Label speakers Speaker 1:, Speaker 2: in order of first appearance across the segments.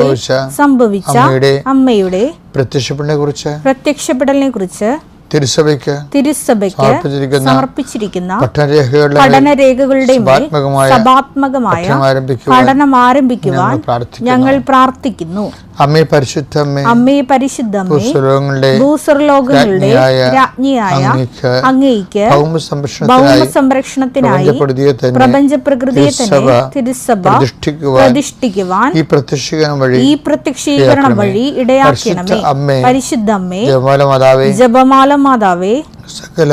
Speaker 1: സംഭവിച്ച
Speaker 2: സംഭവിച്ച
Speaker 1: അമ്മയുടെ പ്രത്യക്ഷപ്പെടലിനെ കുറിച്ച്
Speaker 2: പ്രത്യക്ഷപ്പെടലിനെ കുറിച്ച്
Speaker 1: തിരുസഭയ്ക്ക്
Speaker 2: തിരുസഭയ്ക്ക്
Speaker 1: സമർപ്പിച്ചിരിക്കുന്ന പഠനരേഖകളുടെ പഠനം ആരംഭിക്കുവാൻ ഞങ്ങൾ പ്രാർത്ഥിക്കുന്നു. അമ്മേ പരിശുദ്ധമ്മേ
Speaker 2: അമ്മേ പരിശുദ്ധമ്മേ
Speaker 1: പുസ്തകങ്ങളുടെ
Speaker 2: ഭൂസ്വർലോകങ്ങളുടെ
Speaker 1: രാജ്ഞിയായ അങ്ങേക്ക് ഭൗമ സംരക്ഷണത്തിനായി പ്രപഞ്ചപ്രകൃതിയെ തന്നെ
Speaker 2: പ്രപഞ്ച പ്രകൃതിയെ തന്നെ
Speaker 1: തിരുസഭ പ്രതിഷ്ഠിക്കുവാൻ ഈ പ്രത്യക്ഷീകരണം വഴി
Speaker 2: ഈ പ്രത്യക്ഷീകരണം വഴി ഇടയാക്കണമേ. പരിശുദ്ധമ്മേ
Speaker 1: ജപമാല മാതാവേ
Speaker 2: ജപമാല മാതാവേ
Speaker 1: സകല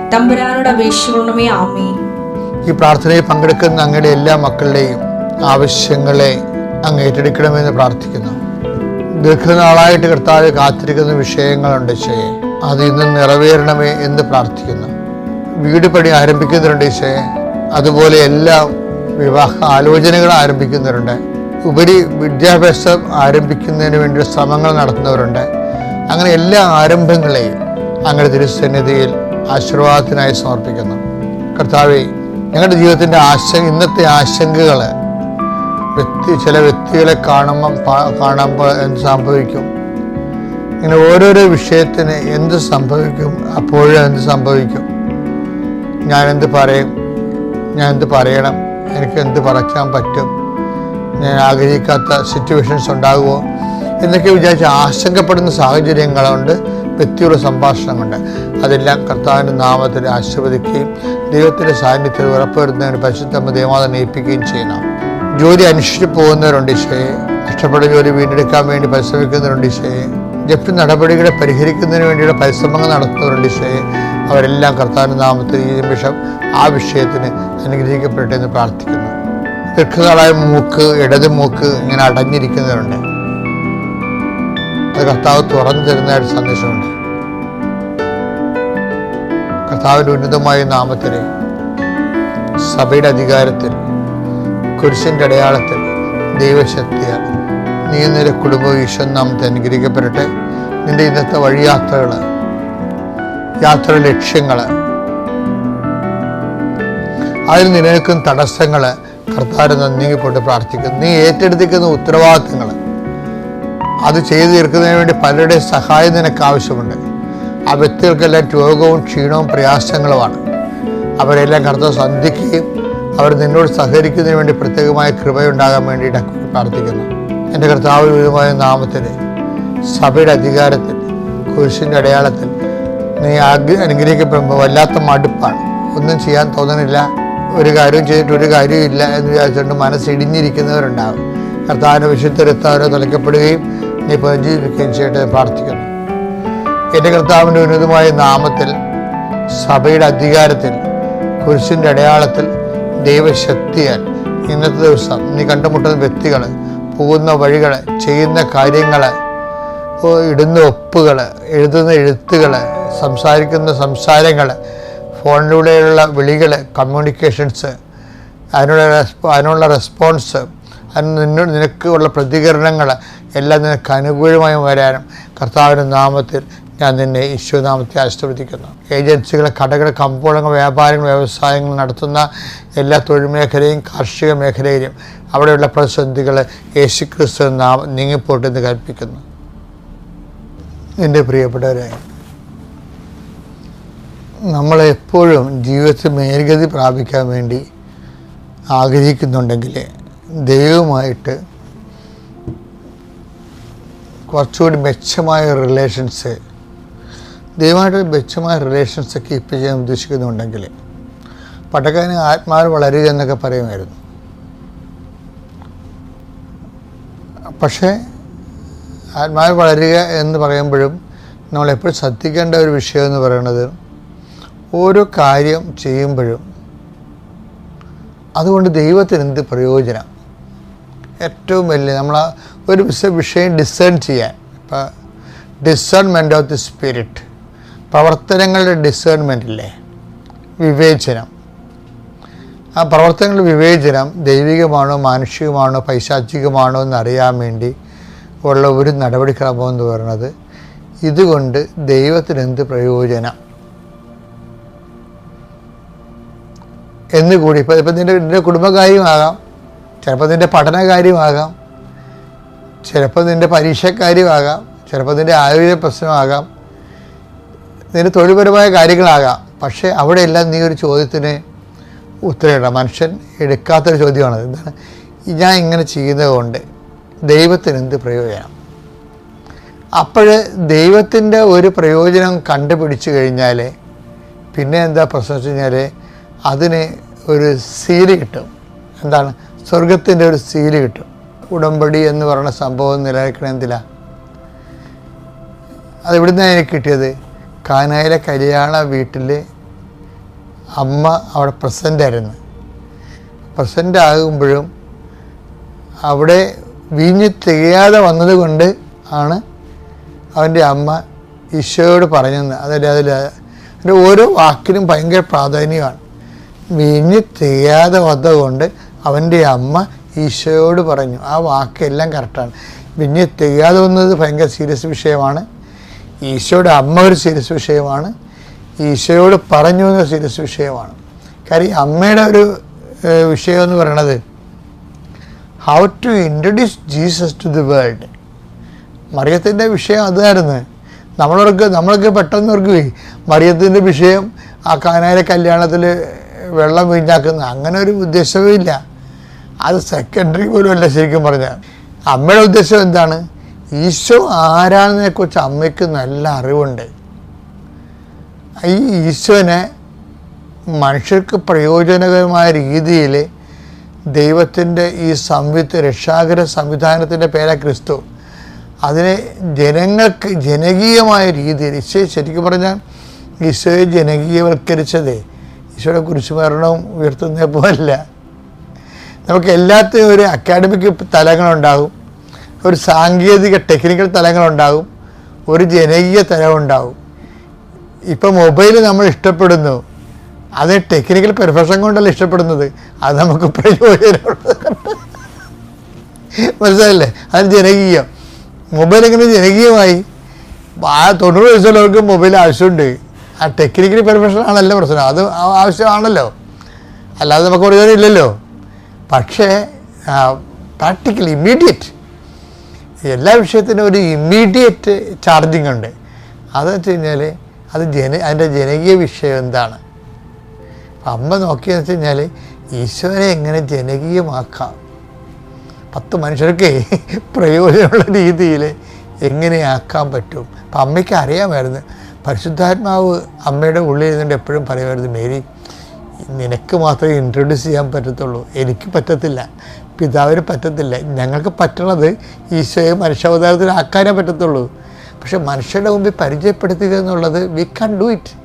Speaker 3: തമ്പുരാനോട് അപേക്ഷിക്കണമേ ആമേ
Speaker 1: ഈ പ്രാർത്ഥനയിൽ പങ്കെടുക്കുന്ന അങ്ങയുടെ എല്ലാ മക്കളുടെയും ആവശ്യങ്ങളെ അങ്ങ് ഏറ്റെടുക്കണമെന്ന് പ്രാർത്ഥിക്കുന്നു. ദീർഘനാളായിട്ട് കർത്താവ് കാത്തിരിക്കുന്ന വിഷയങ്ങളുണ്ട് ചേ അത് ഇന്ന് നിറവേറണമേ എന്ന് പ്രാർത്ഥിക്കുന്നു. വീട് പണി ആരംഭിക്കുന്നവരുണ്ട് ചേ അതുപോലെ എല്ലാ വിവാഹ ആലോചനകൾ ആരംഭിക്കുന്നവരുണ്ട്. ഉപരി വിദ്യാഭ്യാസം ആരംഭിക്കുന്നതിന് വേണ്ടി ശ്രമങ്ങൾ നടത്തുന്നവരുണ്ട്. അങ്ങനെ എല്ലാ ആരംഭങ്ങളെയും അങ്ങനെ തിരുസന്നിധിയിൽ ആശീർവാദത്തിനായി സമർപ്പിക്കുന്നു. കർത്താവെ ഞങ്ങളുടെ ജീവിതത്തിന്റെ ആശ ഇന്നത്തെ ആശങ്കകൾ വ്യക്തി ചില വ്യക്തികളെ കാണുമ്പം കാണുമ്പോൾ എന്ത് സംഭവിക്കും? ഇങ്ങനെ ഓരോരോ വിഷയത്തിന് എന്ത് സംഭവിക്കും? അപ്പോഴും എന്ത് സംഭവിക്കും? ഞാൻ എന്ത് പറയും? ഞാൻ എന്ത് പറയണം? എനിക്ക് എന്ത് പറയ്ക്കാൻ പറ്റും? ഞാൻ ആഗ്രഹിക്കാത്ത സിറ്റുവേഷൻസ് ഉണ്ടാകുമോ? എന്നൊക്കെ വിചാരിച്ച് ആശങ്കപ്പെടുന്ന സാഹചര്യങ്ങളുണ്ട്. വ്യക്തിയുള്ള സംഭാഷണമുണ്ട് അതെല്ലാം കർത്താവിന്റെ നാമത്തിൽ ആശീർവദിക്കുകയും ദൈവത്തിന്റെ സാന്നിധ്യത്തിൽ ഉറപ്പുവരുന്നതിന് പരിശുദ്ധമ്മ ദേവാദം ഏൽപ്പിക്കുകയും ചെയ്യണം ജോലി അന്വേഷിച്ച് പോകുന്നവരുണ്ട് ഈശോയെ. നഷ്ടപ്പെട്ട ജോലി വീണ്ടെടുക്കാൻ വേണ്ടി പരിശ്രമിക്കുന്നവരുണ്ട് ഈശോയെ. ജപ്തി നടപടികളെ പരിഹരിക്കുന്നതിന് വേണ്ടിയുള്ള പരിശ്രമങ്ങൾ നടത്തുന്നവരുണ്ട് ഈശോയെ. അവരെല്ലാം കർത്താവിന്റെ നാമത്തിൽ ഈ നിമിഷം ആ വിഷയത്തിന് അനുഗ്രഹിക്കപ്പെടട്ടെ എന്ന് പ്രാർത്ഥിക്കുന്നു. ദീർഘനാളായ മൂക്ക് ഇടത് മൂക്ക് ഇങ്ങനെ അടഞ്ഞിരിക്കുന്നവരുണ്ട്. അത് കർത്താവ് തുറന്നു തരുന്നതായിട്ട് സന്ദേശമുണ്ട്. കർത്താവിന്റെ ഉന്നതമായ നാമത്തിൽ സഭയുടെ അധികാരത്തിൽ കുരിശിന്റെ അടയാളത്തിൽ ദൈവശക്തിയാൽ നീ നിന്റെ കുടുംബ ഈശ്വൻ നാമത്തെ അനുഗ്രഹിക്കപ്പെടട്ടെ. നിന്റെ ഇന്നത്തെ വഴിയാത്രകൾ യാത്ര ലക്ഷ്യങ്ങൾ അതിൽ നിലനിൽക്കുന്ന തടസ്സങ്ങൾ കർത്താവിനെ നന്ദിക്കൊണ്ട് പ്രാർത്ഥിക്കുന്നു. നീ ഏറ്റെടുത്തിരിക്കുന്ന ഉത്തരവാദിത്തങ്ങൾ അത് ചെയ്തു തീർക്കുന്നതിന് വേണ്ടി പലരുടെയും സഹായം നിനക്ക് ആവശ്യമുണ്ട്. ആ വ്യക്തികൾക്കെല്ലാം രോഗവും ക്ഷീണവും പ്രയാസങ്ങളുമാണ്. അവരെല്ലാം കർത്താവ് സന്ധിക്കുകയും അവർ നിന്നോട് സഹകരിക്കുന്നതിന് വേണ്ടി പ്രത്യേകമായ കൃപയുണ്ടാകാൻ വേണ്ടിയിട്ട് പ്രാർത്ഥിക്കുന്നു. എന്റെ കർത്താവ് വിധമായ നാമത്തിൽ സഭയുടെ അധികാരത്തിൽ കുരിശിന്റെ അടയാളത്തിൽ നീ ആഗ്ര അനുഗ്രഹിക്കപ്പെടുമ്പോൾ വല്ലാത്ത മടുപ്പാണ്. ഒന്നും ചെയ്യാൻ തോന്നണില്ല. ഒരു കാര്യവും ചെയ്തിട്ട് ഒരു കാര്യവും ഇല്ല എന്ന് വിചാരിച്ചുകൊണ്ട് മനസ്സിടിഞ്ഞിരിക്കുന്നവരുണ്ടാകും. കർത്താവിന്റെ വിശുദ്ധരെത്താവരോ തലയ്ക്കപ്പെടുകയും നീ പുനർജീവിക്കുകയും ചെയ്യട്ടെ പ്രാർത്ഥിക്കുന്നു. എന്റെ കർത്താവിന്റെ ഉന്നതമായ നാമത്തിൽ സഭയുടെ അധികാരത്തിൽ കുരിശിന്റെ അടയാളത്തിൽ ദൈവശക്തിയാൽ ഇന്നത്തെ ദിവസം നീ കണ്ടുമുട്ടുന്ന വ്യക്തികൾ പോകുന്ന വഴികൾ ചെയ്യുന്ന കാര്യങ്ങൾ ഇടുന്ന ഒപ്പുകൾ എഴുതുന്ന എഴുത്തുകൾ സംസാരിക്കുന്ന സംസാരങ്ങൾ ഫോണിലൂടെയുള്ള വിളികൾ കമ്മ്യൂണിക്കേഷൻസ് അതിനുള്ള അതിനുള്ള റെസ്പോൺസ് അതിന് നിന്നോട് നിനക്കുള്ള പ്രതികരണങ്ങൾ എല്ലാം നിനക്ക് അനുകൂലമായി വരാനും കർത്താവിന്റെ നാമത്തിൽ ഞാൻ നിന്നെ ഈശ്വനാമത്തെ ആശീർവദിക്കുന്നു. ഏജൻസികൾ കടകൾ കമ്പോളങ്ങൾ വ്യാപാരങ്ങൾ വ്യവസായങ്ങൾ നടത്തുന്ന എല്ലാ തൊഴിൽ മേഖലയും കാർഷിക മേഖലയിലും അവിടെയുള്ള പ്രതിസന്ധികൾ യേശു ക്രിസ്തു നാം നീങ്ങിപ്പോട്ടെന്ന് കൽപ്പിക്കുന്നു. എന്റെ പ്രിയപ്പെട്ടവരെ നമ്മളെപ്പോഴും ജീവിതത്തിൽ മേൽഗതി പ്രാപിക്കാൻ വേണ്ടി ആഗ്രഹിക്കുന്നുണ്ടെങ്കിൽ ദൈവമായിട്ട് കുറച്ചുകൂടി മെച്ചമായ റിലേഷൻസ് ദൈവമായിട്ട് മെച്ചമായ റിലേഷൻസ് കീപ്പ് ചെയ്യാൻ ഉദ്ദേശിക്കുന്നുണ്ടെങ്കിൽ പട്ടക്കാരന് ആത്മാവ് വളരുക എന്നൊക്കെ പറയുമായിരുന്നു. പക്ഷേ ആത്മാവ് വളരുക എന്ന് പറയുമ്പോഴും നമ്മളെപ്പോഴും ശ്രദ്ധിക്കേണ്ട ഒരു വിഷയം എന്ന് പറയുന്നത് ഓരോ കാര്യം ചെയ്യുമ്പോഴും അതുകൊണ്ട് ദൈവത്തിന് എന്ത് പ്രയോജനം? ഏറ്റവും വലിയ നമ്മൾ ഒരു വിഷ- വിഷയം ഡിസേൺ ചെയ്യാൻ. ഇപ്പോൾ ഡിസേൺമെന്റ് ഓഫ് ദി സ്പിരിറ്റ് പ്രവർത്തനങ്ങളുടെ ഡിസേൺമെന്റ് ഇല്ലേ? വിവേചനം. ആ പ്രവർത്തനങ്ങളുടെ വിവേചനം ദൈവികമാണോ മാനുഷികമാണോ പൈശാചികമാണോ എന്നറിയാൻ വേണ്ടി ഉള്ള ഒരു നടപടിക്രമം എന്ന് പറയുന്നത് ഇതുകൊണ്ട് ദൈവത്തിന് എന്ത് പ്രയോജനം? എന്നുകൂടി ഇപ്പം ഇപ്പം നിന്റെ നിന്റെ കുടുംബകാര്യമാകാം. ചിലപ്പോൾ നിന്റെ പഠനകാര്യമാകാം. ചിലപ്പോൾ നിന്റെ പരീക്ഷക്കാര്യമാകാം ചിലപ്പോൾ നിന്റെ ആരോഗ്യ പ്രശ്നമാകാം നിന്റെ തൊഴിൽപരമായ കാര്യങ്ങളാകാം. പക്ഷേ അവിടെയെല്ലാം നീ ഒരു ചോദ്യത്തിന് ഉത്തരവിടണം മനുഷ്യൻ എടുക്കാത്തൊരു ചോദ്യമാണത്. എന്താണ്? ഞാൻ ഇങ്ങനെ ചെയ്യുന്നത് കൊണ്ട് ദൈവത്തിന് എന്ത് പ്രയോജനം? അപ്പോൾ ദൈവത്തിന്റെ ഒരു പ്രയോജനം കണ്ടുപിടിച്ചു കഴിഞ്ഞാൽ പിന്നെ എന്താ പ്രശ്നം വെച്ച് കഴിഞ്ഞാൽ അതിന് ഒരു സീൽ കിട്ടും. എന്താണ്? സ്വർഗത്തിന്റെ ഒരു സീൽ കിട്ടും. ഉടമ്പടി എന്ന് പറയുന്ന സംഭവം നിലനിൽക്കണമെന്നില്ല എന്തിലാ അത് ഇവിടുന്ന് എനിക്ക് കിട്ടിയത്? കാനായിലെ കല്യാണ വീട്ടിൽ അമ്മ അവിടെ പ്രസന്റ് ആയിരുന്നു പ്രസന്റ് ആകുമ്പോഴും അവിടെ വീഞ്ഞ് തികയാതെ വന്നതുകൊണ്ട് ആണ് അവന്റെ അമ്മ ഈശോയോട് പറഞ്ഞത്. അതല്ല അതിൽ അതിന്റെ ഓരോ വാക്കിനും ഭയങ്കര പ്രാധാന്യമാണ്. വീഞ്ഞ് തികയാതെ വന്നതുകൊണ്ട് അവന്റെ അമ്മ ഈശോയോട് പറഞ്ഞു ആ വാക്കെല്ലാം കറക്റ്റാണ്. പിന്നെ തികയാതെ വന്നത് ഭയങ്കര സീരിയസ് വിഷയമാണ്. ഈശോയുടെ അമ്മ ഒരു സീരിയസ് വിഷയമാണ്. ഈശോയോട് പറഞ്ഞു എന്ന സീരിയസ് വിഷയമാണ്. കാര്യം അമ്മയുടെ ഒരു വിഷയം എന്ന് പറയണത് how to introduce Jesus to the world മറിയത്തിന്റെ വിഷയം അതായിരുന്നു. നമ്മളവർക്ക് നമ്മളൊക്കെ പെട്ടെന്ന് ഓർക്കുവേ മറിയത്തിന്റെ വിഷയം ആ കാനായിലെ കല്യാണത്തിൽ വെള്ളം വീഞ്ഞാക്കുന്ന. അങ്ങനെ ഒരു ഉദ്ദേശവും ഇല്ല. അത് സെക്കൻഡറി പോലും അല്ല ശരിക്കും പറഞ്ഞാൽ അമ്മയുടെ ഉദ്ദേശം എന്താണ്? ഈശോ ആരാണെന്നതിനെ കുറിച്ച് അമ്മയ്ക്ക് നല്ല അറിവുണ്ട്. ഈ ഈശോനെ മനുഷ്യർക്ക് പ്രയോജനകരമായ രീതിയിൽ ദൈവത്തിന്റെ ഈ സംവിധ രക്ഷാകര സംവിധാനത്തിന്റെ പേരാ ക്രിസ്തു. അതിനെ ജനങ്ങൾക്ക് ജനകീയമായ രീതിയിൽ ഈശോ ശരിക്കും പറഞ്ഞാൽ ഈശോയെ ജനകീയവൽക്കരിച്ചതേ. ഈശോയുടെ കുരിശുമരണവും ഉയർത്തുന്നേ പോലല്ല നമുക്ക് എല്ലാത്തിനും ഒരു അക്കാഡമിക് തലങ്ങളുണ്ടാകും. ഒരു സാങ്കേതിക ടെക്നിക്കൽ തലങ്ങളുണ്ടാകും. ഒരു ജനകീയ തലമുണ്ടാകും ഇപ്പം മൊബൈൽ നമ്മൾ ഇഷ്ടപ്പെടുന്നു. അത് ടെക്നിക്കൽ പെർഫെക്ഷൻ കൊണ്ടല്ല ഇഷ്ടപ്പെടുന്നത്. അത് നമുക്ക് പ്രയോജനമുള്ളത്. മനസ്സിലായില്ലേ? അത് ജനകീയം. മൊബൈൽ എങ്ങനെ ജനകീയമായി? ആ തൊണ്ണൂറ് വയസ്സുള്ളവർക്ക് മൊബൈൽ ആവശ്യമുണ്ട്. ആ ടെക്നിക്കൽ പെർഫെക്ഷൻ ആണല്ലോ പ്രശ്നം. അത് ആവശ്യമാണല്ലോ. അല്ലാതെ നമുക്ക് പ്രയോജനം ഇല്ലല്ലോ. പക്ഷേ പ്രാക്ടിക്കലി ഇമ്മീഡിയറ്റ് എല്ലാ വിഷയത്തിനും ഒരു ഇമ്മീഡിയറ്റ് ചാർജിങ് ഉണ്ട്. അതെന്ന് വെച്ച് കഴിഞ്ഞാൽ അത് ജന അതിന്റെ ജനകീയ വിഷയം എന്താണ്? അമ്മ നോക്കിയെന്ന് വെച്ച് കഴിഞ്ഞാൽ ഈശോനെ എങ്ങനെ ജനകീയമാക്കാം? പത്ത് മനുഷ്യർക്ക് പ്രയോജനമുള്ള രീതിയിൽ എങ്ങനെയാക്കാൻ പറ്റും? അപ്പം അമ്മയ്ക്ക് അറിയാമായിരുന്നു. പരിശുദ്ധാത്മാവ് അമ്മയുടെ ഉള്ളിൽ നിന്നുകൊണ്ട് എപ്പോഴും പറയുമായിരുന്നു മേരി നിനക്ക് മാത്രമേ ഇൻട്രൊഡ്യൂസ് ചെയ്യാൻ പറ്റത്തുള്ളൂ. എനിക്ക് പറ്റത്തില്ല. പിതാവിന് പറ്റത്തില്ല. ഞങ്ങൾക്ക് പറ്റണത് ഈശോയെ മനുഷ്യാവതാരത്തിലാക്കാനേ പറ്റത്തുള്ളൂ. പക്ഷെ മനുഷ്യരുടെ മുമ്പിൽ പരിചയപ്പെടുത്തുക എന്നുള്ളത് വി കൺ ഡു ഇറ്റ്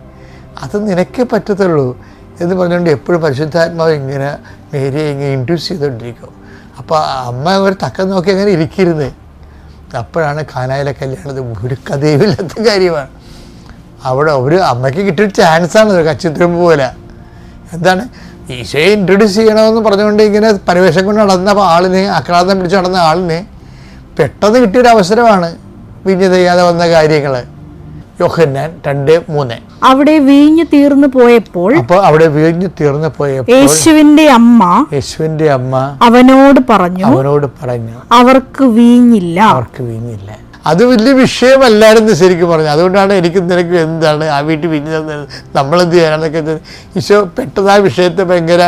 Speaker 1: അത് നിനക്കേ പറ്റത്തുള്ളൂ. എന്ന് പറഞ്ഞുകൊണ്ട് എപ്പോഴും പരിശുദ്ധാത്മാവ് ഇങ്ങനെ മേരിയെ ഇങ്ങനെ ഇൻട്രൊഡ്യൂസ് ചെയ്തുകൊണ്ടിരിക്കും. അപ്പോൾ അമ്മ അവർ തക്ക നോക്കി അങ്ങനെ ഇരിക്കരുത്. അപ്പോഴാണ് കാനായിലെ കല്യാണത് ഒരു കഥയുമില്ലാത്ത കാര്യമാണ്. അവിടെ ഒരു അമ്മയ്ക്ക് കിട്ടിയ ചാൻസാണ് കച്ചിത്രം പോലെ. എന്താണ്? ഈശോയെ ഇൻട്രൊഡ്യൂസ് ചെയ്യണമെന്ന് പറഞ്ഞുകൊണ്ട് ഇങ്ങനെ പരിവേഷം കൊണ്ട് നടന്ന ആളിനെ അക്രാന്തം പിടിച്ച് നടന്ന ആളിനെ പെട്ടെന്ന് കിട്ടിയൊരു അവസരമാണ് വിഞ്ഞ് ചെയ്യാതെ വന്ന കാര്യങ്ങൾ യോഹന്നാൻ രണ്ട് മൂന്ന്.
Speaker 2: അവിടെ വീഞ്ഞു തീർന്നു പോയപ്പോൾ
Speaker 1: അപ്പോൾ അവിടെ വീഞ്ഞു തീർന്നു പോയപ്പോൾ
Speaker 2: യേശുവിന്റെ അമ്മ
Speaker 1: യേശുവിന്റെ അമ്മ
Speaker 2: അവനോട് പറഞ്ഞു
Speaker 1: അവനോട് പറഞ്ഞു
Speaker 2: അവർക്ക് വീഞ്ഞില്ല.
Speaker 1: അവർക്ക് വീഞ്ഞില്ല. അത് വലിയ വിഷയമല്ലായിരുന്നു ശരിക്കും പറഞ്ഞു അതുകൊണ്ടാണ് എനിക്ക് നിനക്ക് എന്താണ് ആ വീട്ടിൽ പിന്നെ നമ്മളെന്ത് ചെയ്യാനൊക്കെ ഈശോ പെട്ടെന്ന് ആ വിഷയത്തെ ഭയങ്കര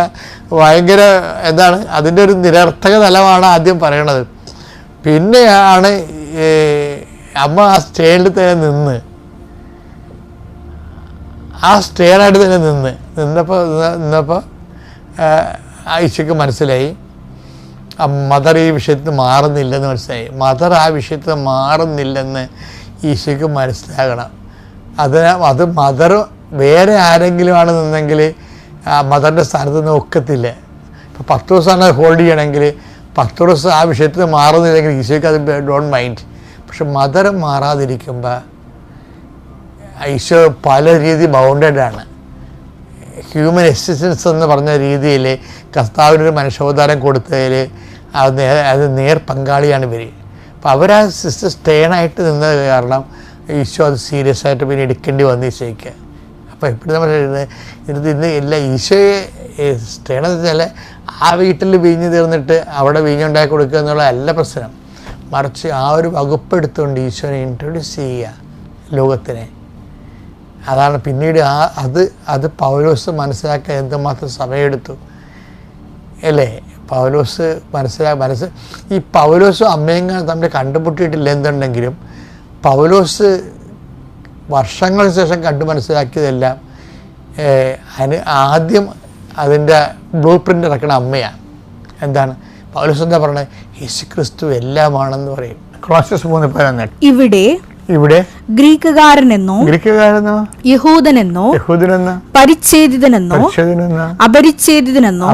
Speaker 1: ഭയങ്കര എന്താണ് അതിന്റെ ഒരു നിരർത്ഥക തലമാണ് ആദ്യം പറയണത്. പിന്നെയാണ് അമ്മ ആ സ്റ്റേണിൽ തന്നെ നിന്ന്. ആ സ്റ്റേണായിട്ട് തന്നെ നിന്ന്. നിന്നപ്പോൾ നിന്നപ്പോൾ ഈശോക്ക് മനസ്സിലായി. മദർ ഈ വിഷയത്തിൽ മാറുന്നില്ലെന്ന് മനസ്സിലായി. മദർ ആ വിഷയത്തിൽ മാറുന്നില്ലെന്ന് ഈശോയ്ക്ക് മനസ്സിലാകണം. അതിന് അത് മദർ വേറെ ആരെങ്കിലും ആണ് ആ മദറിന്റെ സ്ഥാനത്ത് നിന്ന് ഒക്കത്തില്ല ഇപ്പോൾ പത്ത് ദിവസമാണ് ഹോൾഡ് ചെയ്യണമെങ്കിൽ പത്ത് ദിവസം ആ വിഷയത്തിൽ മാറുന്നില്ലെങ്കിൽ ഈശോയ്ക്ക് അത് ഡോണ്ട് മൈൻഡ് പക്ഷെ മദർ മാറാതിരിക്കുമ്പോൾ ഈശോ പല രീതി ബൗണ്ടഡ് ആണ്. ഹ്യൂമൻ എക്സിസ്റ്റൻസ് എന്ന് പറഞ്ഞ രീതിയിൽ കർത്താവിനൊരു മനുഷ്യോദ്ധാരം കൊടുത്തതിൽ അത് അത് നേർ പങ്കാളിയാണ് ഇവർ അപ്പോൾ അവർ ആ സിസ്റ്റർ സ്റ്റേണായിട്ട് നിന്നത് കാരണം ഈശോ അത് സീരിയസ് ആയിട്ട് പിന്നെ എടുക്കേണ്ടി വന്നു ഈശോയ്ക്ക്. അപ്പോൾ എപ്പോഴും നമ്മൾ ഇത് ഇന്ന് എല്ലാ ഈശോയെ സ്റ്റേണെന്ന് വെച്ചാൽ ആ വീട്ടിൽ വീഞ്ഞ് തീർന്നിട്ട് അവിടെ വീഞ്ഞുണ്ടാക്കി കൊടുക്കുക എന്നുള്ളതല്ല പ്രശ്നം. മറിച്ച് ആ ഒരു വകുപ്പ് എടുത്തുകൊണ്ട് ഈശോനെ ഇൻട്രൊഡ്യൂസ് ചെയ്യുക ലോകത്തിനെ. അതാണ് പിന്നീട് ആ അത് അത് പൗലോസ് മനസ്സിലാക്കാൻ എന്തുമാത്രം സമയമെടുത്തു. അല്ലേ? പൗലോസ് മനസ്സിലാ മനസ്സ് ഈ പൗലോസും അമ്മയും തമ്മിൽ കണ്ടുമുട്ടിയിട്ടില്ല എന്തുണ്ടെങ്കിലും പൗലോസ് വർഷങ്ങൾക്ക് ശേഷം കണ്ടു മനസ്സിലാക്കിയതെല്ലാം അതിന് ആദ്യം അതിന്റെ ബ്ലൂ പ്രിന്റ് ഇറക്കണ അമ്മയാണ് എന്താണ്? പൗലോസ് എന്താ പറയുന്നത് യേശു ക്രിസ്തു എല്ലാമാണെന്ന് പറയും.
Speaker 2: ഇവിടെ
Speaker 1: ഇവിടെ?
Speaker 2: ഗ്രീക്കുകാരനെന്നോ
Speaker 1: ഗ്രീക്കുകാരനോ
Speaker 2: യഹൂദനെന്നോ
Speaker 1: യഹൂദനെന്നോ?
Speaker 2: പരിച്ഛേദിതനെന്നോ അപരിച്ഛേദിതനെന്നോ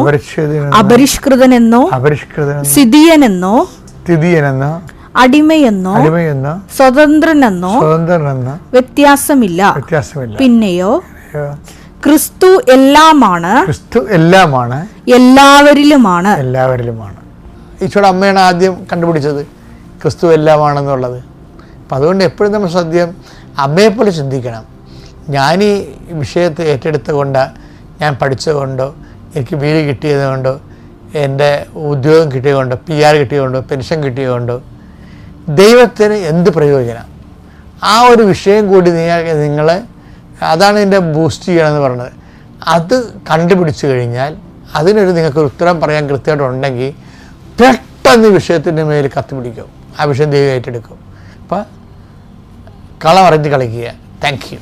Speaker 2: അപരിഷ്കൃതനെന്നോ
Speaker 1: അപരിഷ്കൃതനെന്നോ?
Speaker 2: സിദിയനെന്നോ
Speaker 1: സ്ഥിതിയനെന്നോ?
Speaker 2: അടിമയെന്നോ
Speaker 1: അടിമയെന്നോ?
Speaker 2: സ്വതന്ത്രനെന്നോ
Speaker 1: സ്വതന്ത്രനെന്നോ?
Speaker 2: വ്യത്യാസമില്ല.
Speaker 1: വ്യത്യാസമില്ല.
Speaker 2: പിന്നെയോ? ക്രിസ്തു എല്ലാമാണ്.
Speaker 1: ക്രിസ്തു എല്ലാമാണ്.
Speaker 2: എല്ലാവരിലുമാണ്.
Speaker 1: എല്ലാവരിലുമാണ്. ഈശോയുടെ അമ്മയാണ് ആദ്യം കണ്ടുപിടിച്ചത് ക്രിസ്തു എല്ലാമാണെന്നുള്ളത്. അപ്പം അതുകൊണ്ട് എപ്പോഴും നമ്മൾ സദ്യം അമ്മയെപ്പോലെ ചിന്തിക്കണം. ഞാൻ ഈ വിഷയത്തെ ഏറ്റെടുത്തുകൊണ്ട് ഞാൻ പഠിച്ചതുകൊണ്ടോ എനിക്ക് വീട് കിട്ടിയതുകൊണ്ടോ എന്റെ ഉദ്യോഗം കിട്ടിയതുകൊണ്ടോ പി ആർ കിട്ടിയതുകൊണ്ടോ പെൻഷൻ കിട്ടിയതുകൊണ്ടോ ദൈവത്തിന് എന്ത് പ്രയോജനം? ആ ഒരു വിഷയം കൂടി നിങ്ങൾ നിങ്ങൾ അതാണ് ഇതിന്റെ ബൂസ്റ്റ് ചെയ്യണമെന്ന് പറഞ്ഞത്. അത് കണ്ടുപിടിച്ചു കഴിഞ്ഞാൽ അതിനൊരു നിങ്ങൾക്ക് ഉത്തരം പറയാൻ കൃത്യമായിട്ടുണ്ടെങ്കിൽ പെട്ടെന്ന് വിഷയത്തിന്റെ മേൽ കത്തിപിടിക്കും ആ വിഷയം ദൈവം ഏറ്റെടുക്കും. இப்போ களம் வரைந்து கலக்கிய. தேங்க்யூ